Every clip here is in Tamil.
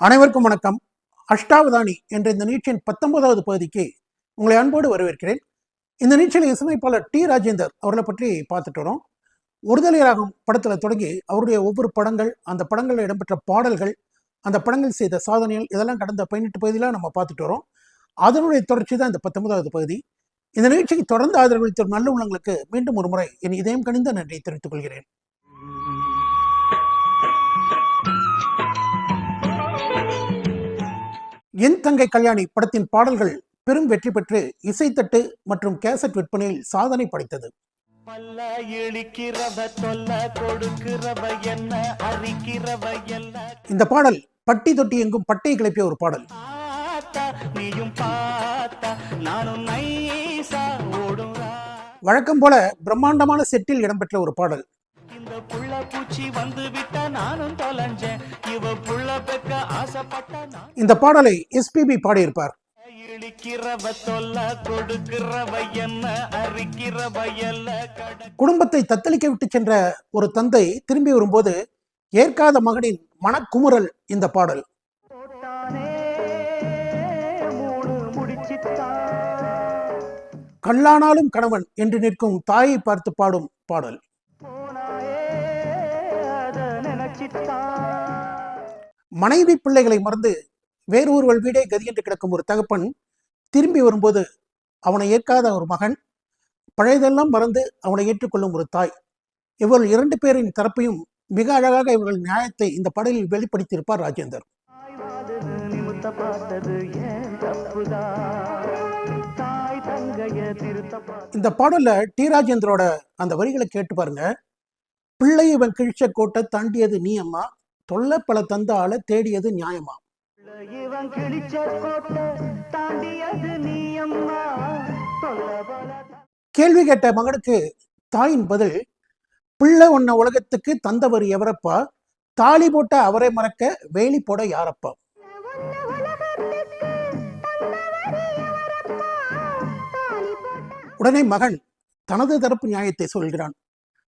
அனைவருக்கும் வணக்கம். அஷ்டாவதானி என்ற இந்த நிகழ்ச்சியின் பத்தொன்பதாவது பகுதிக்கு உங்களை அன்போடு வரவேற்கிறேன். இந்த நிகழ்ச்சியில் இசையமைப்பாளர் டி. ராஜேந்தர் அவர்களை பற்றி பார்த்துட்டு வரோம். ஒருதலை ராகம் படத்தில் தொடங்கி அவருடைய ஒவ்வொரு படங்கள் அந்த படங்களில் இடம்பெற்ற பாடல்கள் அந்த படங்கள் செய்த சாதனைகள் இதெல்லாம் கடந்த பதினெட்டு பகுதியில் நம்ம பார்த்துட்டு வரோம். அதனுடைய தொடர்ச்சி தான் இந்த பத்தொன்பதாவது பகுதி. இந்த நிகழ்ச்சிக்கு தொடர்ந்து ஆதரவளித்த நல்ல உள்ளங்களுக்கு மீண்டும் ஒரு முறை என் இதயம் கணிந்த நன்றியை தெரிவித்துக் கொள்கிறேன். என் தங்கை கல்யாணி படத்தின் பாடல்கள் பெரும் வெற்றி பெற்று இசைத்தட்டு மற்றும் கேசட் விற்பனையில் சாதனை படைத்தது. பல்ல இழிக்கிறவ தொல்ல கொடுக்கிறவ என்ன அரிக்கிறவ எல்லாம் இந்த பாடல் பட்டி தொட்டி எங்கும் பட்டை கிளப்பிய ஒரு பாடல். நீயும் பார்த்தா நானும் நைசா ஓடும் ரா. வழக்கம் போல பிரம்மாண்டமான செட்டில் இடம்பெற்ற ஒரு பாடல். இந்த புள்ள பூச்சி வந்து விட்டா நானும் தொலைஞ்சேன். இவ புள்ள பெக்க ஆசைப்பட்ட நான் இந்த பாடலை எஸ்பிபி பாடியிருப்பார். குடும்பத்தை தத்தளிக்க விட்டு சென்ற ஒரு தந்தை திரும்பி வரும்போது ஏற்காத மகனின் மனக்குமுறல் இந்த பாடல். கல்லானாலும் கணவன் என்று நிற்கும் தாயை பார்த்து பாடும் பாடல். மனைவி பிள்ளைகளை மறந்து வேறு ஒருவள் வீடே கதி என்று கிடக்கும் ஒரு தகப்பன் திரும்பி வரும்போது அவனை ஏற்காத ஒரு மகன் பழையதெல்லாம் மறந்து அவனை ஏற்றுக்கொள்ளும் ஒரு தாய். இவர்கள் இரண்டு பேரின் தரப்பையும் மிக அழகாக இவர்கள் நியாயத்தை இந்த பாடலில் வெளிப்படுத்தியிருப்பார் ராஜேந்தர். இந்த பாடல்ல டி. ராஜேந்திரோட அந்த வரிகளை கேட்டு பாருங்க. பிள்ளை இவன் கிழிச்ச கோட்டை தாண்டியது நீ அம்மா. தொல்லை பல தந்த ஆள தேடியது நியாயமா கேள்வி கேட்ட மகனுக்கு தாயின் பதில் பிள்ளை உன்ன உலகத்துக்கு தந்தவர் எவரப்பா? தாலி போட்ட அவரை மறக்க வேலி போட யாரப்பா? உடனே மகன் தனது தரப்பு நியாயத்தை சொல்கிறான்.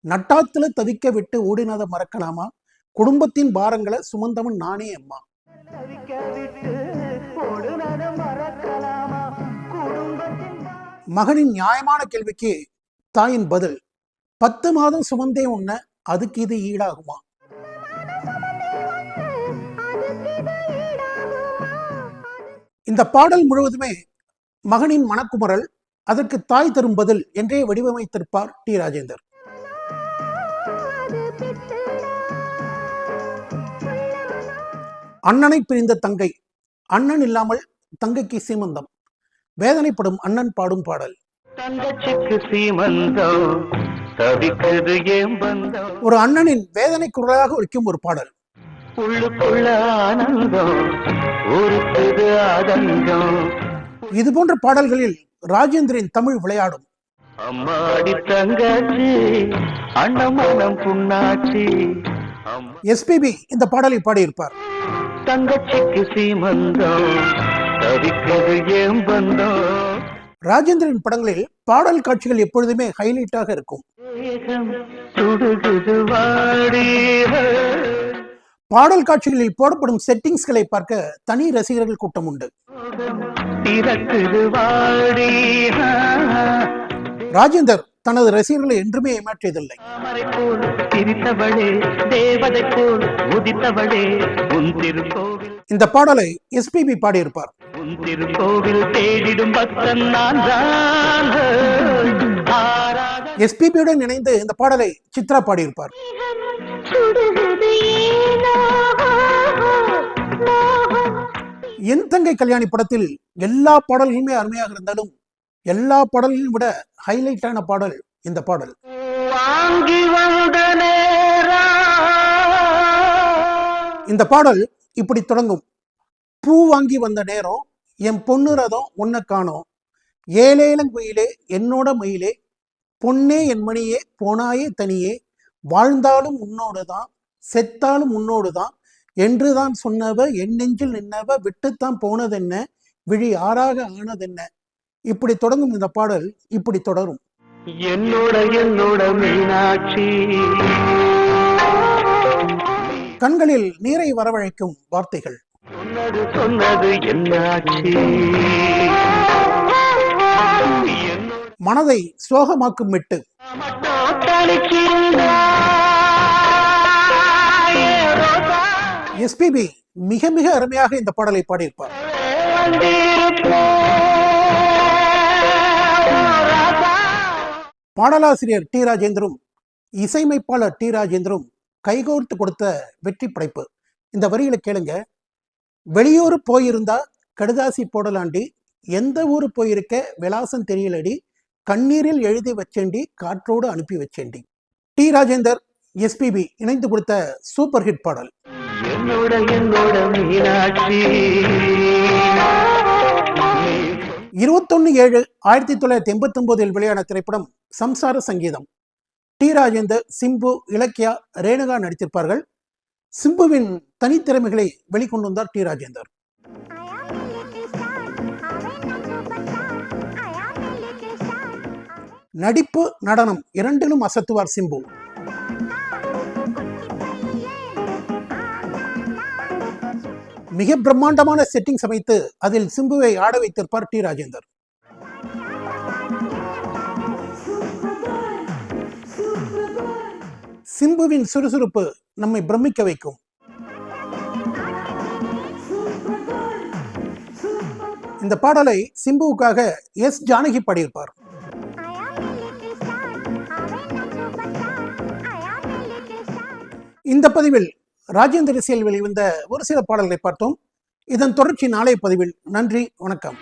நட்டாத்துல தவிக்க விட்டு ஓடினதை மறக்கலாமா? குடும்பத்தின் பாரங்களை சுமந்தவன் நானே அம்மா. மகனின் நியாயமான கேள்விக்கு தாயின் பதில் பத்து மாதம் சுமந்தே உன்ன அதுக்கு இது ஈடாகுமா? இந்த பாடல் முழுவதுமே மகனின் மனக்குமரல் அதற்கு தாய் தரும் பதில் என்றே வடிவமைத்திருப்பார் டி. ராஜேந்தர். அண்ணனை பிரிந்த தங்கை. அண்ணன் இல்லாமல் தங்கைக்கு சீமந்தம். வேதனைப்படும் அண்ணன் பாடும் பாடல். தங்கச்சிக்கு சீமந்தம் ஒரு அண்ணனின் வேதனை குரலாக ஒலிக்கும் ஒரு பாடல். இது போன்ற பாடல்களில் ராஜேந்திரின் தமிழ் விளையாடும். எஸ்பிபி இந்த பாடலை பாடியிருப்பார். தங்கச்சிக்கு சீமந்தம் தவிக்கிறது ஏன் பந்தம்? ராஜேந்திரன் படங்களில் பாடல் காட்சிகள் எப்பொழுதுமே ஹைலைட்டாக இருக்கும். பாடல் காட்சிகளில் போடப்படும் செட்டிங்ஸ்களை பார்க்க தனி ரசிகர்கள் கூட்டம் உண்டு. ராஜேந்தர் தனது ரசிகர்களை என்றுமே ஏமாற்றியதில்லை. சிரித்தவளே தேவதை போல் உதித்தவளே உன் திருக்கோவில் இந்த பாடலை எஸ்பிபி பாடியிருப்பார். உன் திருக்கோவில் தேடிடும் பக்தன் நான் எஸ்பிபியுடன் இணைந்து இந்த பாடலை சித்ரா பாடியிருப்பார். என் தங்கை கல்யாணி படத்தில் எல்லா பாடல்களுமே அருமையாக இருந்தாலும் எல்லா பாடல்களையும் விட ஹைலைட்டான பாடல் இந்த பாடல். வாங்கி வந்த இந்த பாடல் இப்படி தொடங்கும். பூ வாங்கி வந்த நேரம் என் பொண்ணு ரதம் உன்னை காணோம். ஏலேலங்குயிலே என்னோட மயிலே பொன்னே என் மணியே போனாயே தனியே. வாழ்ந்தாலும் உன்னோடு தான் செத்தாலும் உன்னோடு தான் என்று தான் சொன்னவ என் நெஞ்சில் நின்னவ விட்டுத்தான் போனதென்ன விழி ஆறாக ஆனதென்ன. இப்படி தொடங்கும் இந்த பாடல் இப்படி தொடரும். என்னோட என்னோட மீனாட்சி. கண்களில் நீரை வரவழைக்கும் வார்த்தைகள். சொன்னது சொன்னது என்னாச்சு? என்னோட மனதை சோகமாக்கும் மெட்டு. எஸ்பிபி மிக மிக அருமையாக இந்த பாடலை பாடியிருப்பார். பாடலாசிரியர் டி ராஜேந்திரும் இசையமைப்பாளர் டி ராஜேந்திரும் கைகோர்த்து கொடுத்த வெற்றி படைப்பு. இந்த வரிகளை கேளுங்க. வெளியூர் போயிருந்தா கடுதாசி போடலாண்டி எந்த ஊர் போயிருக்க விலாசம் தெரியலடி கண்ணீரில் எழுதி வச்சேண்டி காற்றோடு அனுப்பி வச்சேண்டி. டி ராஜேந்தர் எஸ்பிபி இணைந்து கொடுத்த சூப்பர் ஹிட் பாடல். இருபத்தொன்னு ஏழு ஆயிரத்தி தொள்ளாயிரத்தி எண்பத்தி ஒன்பதில் வெளியான திரைப்படம் சம்சார சங்கீதம். டி. ராஜேந்தர் சிம்பு இலக்கியா ரேணுகா நடித்திருப்பார்கள். சிம்புவின் தனித்திறமைகளை வெளிக்கொண்டு வந்தார் டி. ராஜேந்தர். நடிப்பு நடனம் இரண்டிலும் அசத்துவார் சிம்பு. மிக பிரம்மாண்டமான செட்டிங் சமைத்து அதில் சிம்புவை ஆட வைத்திருப்பார் டி. ராஜேந்தர். சிம்புவின் சுறுசுறுப்பு நம்மை பிரமிக்க வைக்கும். இந்த பாடலை சிம்புவுக்காக எஸ் ஜானகி பாடியிருப்பார். இந்த பதிவில் ராஜேந்திர இசையில் வெளிவந்த ஒரு சில பாடல்களை பார்த்தோம். இதன் தொடர்ச்சி நாளைய பதிவில். நன்றி வணக்கம்.